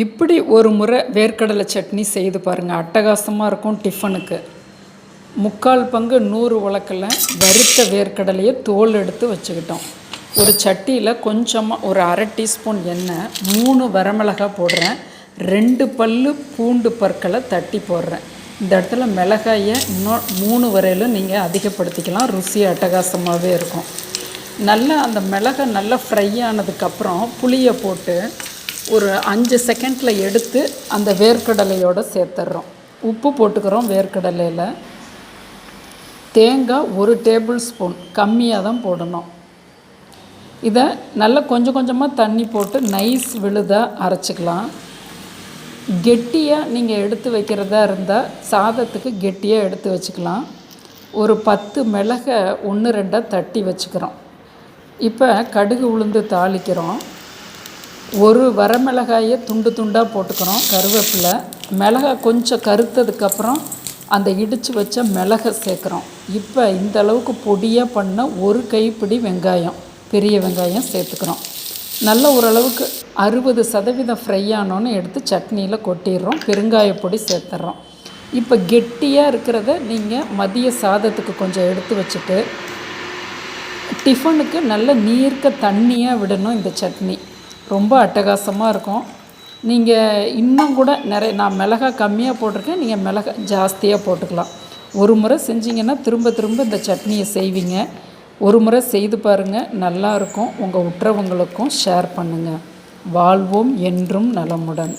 இப்படி ஒரு முறை வேர்க்கடலை சட்னி செய்து பாருங்கள் அட்டகாசமாக இருக்கும் டிஃபனுக்கு. முக்கால் பங்கு நூறு உலக்கில் வறுத்த வேர்க்கடலையை தோல் எடுத்து வச்சுக்கிட்டோம். ஒரு சட்டியில் கொஞ்சமாக ஒரு அரை டீஸ்பூன் எண்ணெய் மூணு வரமிளகாய் போடுறேன் ரெண்டு பல்லு பூண்டு பற்களை தட்டி போடுறேன். இந்த இடத்துல மிளகாயை இன்னும் மூணு வரையிலும் நீங்கள் அதிகப்படுத்திக்கலாம். ருசி அட்டகாசமாகவே இருக்கும். நல்லா அந்த மிளகாய் நல்லா ஃப்ரை ஆனதுக்கப்புறம் புளியை போட்டு ஒரு அஞ்சு செகண்டில் எடுத்து அந்த வேர்க்கடலையோடு சேர்த்துட்றோம். உப்பு போட்டுக்கிறோம் வேர்க்கடலையில். தேங்காய் ஒரு டேபிள் ஸ்பூன் கம்மியாக தான் போடணும். இதை நல்லா கொஞ்சம் கொஞ்சமாக தண்ணி போட்டு நைஸ் விழுதாக அரைச்சிக்கலாம். கெட்டியாக நீங்கள் எடுத்து வைக்கிறதா இருந்தால் சாதத்துக்கு கெட்டியாக எடுத்து வச்சுக்கலாம். ஒரு பத்து மிளகை ஒன்று ரெண்டாக தட்டி வச்சுக்கிறோம். இப்போ கடுகு உளுந்து தாளிக்கிறோம். ஒரு வரமிளகாயை துண்டு துண்டாக போட்டுக்கிறோம் கருவேப்பிலை. மிளகாய் கொஞ்சம் கருத்ததுக்கப்புறம் அந்த இடித்து வச்ச மிளகை சேர்க்குறோம். இப்போ இந்த அளவுக்கு பொடியாக பண்ண ஒரு கைப்பிடி வெங்காயம் பெரிய வெங்காயம் சேர்த்துக்கிறோம் நல்ல ஓரளவுக்கு அறுபது சதவீதம் ஃப்ரை ஆனோன்னு எடுத்து சட்னியில் கொட்டிடுறோம் பெருங்காய பொடி சேர்த்துட்றோம் இப்போ கெட்டியாக இருக்கிறத நீங்கள் மதிய சாதத்துக்கு கொஞ்சம் எடுத்து வச்சுட்டு டிஃபனுக்கு நல்ல நீர்க்க தண்ணியாக விடணும் இந்த சட்னி. ரொம்ப அட்டகாசமாக இருக்கும். நீங்கள் இன்னும் கூட நிறைய நான் மிளகாய் கம்மியாக போட்டிருக்கேன் நீங்கள் மிளகாய் ஜாஸ்தியாக போட்டுக்கலாம். ஒரு முறை செஞ்சிங்கன்னா திரும்ப திரும்ப இந்த சட்னியை செய்வீங்க. ஒரு முறை செய்து பாருங்கள் நல்லாயிருக்கும் உங்கள் உற்றவங்களுக்கும் ஷேர் பண்ணுங்கள் வாழ்வோம் என்றும் நலமுடன்.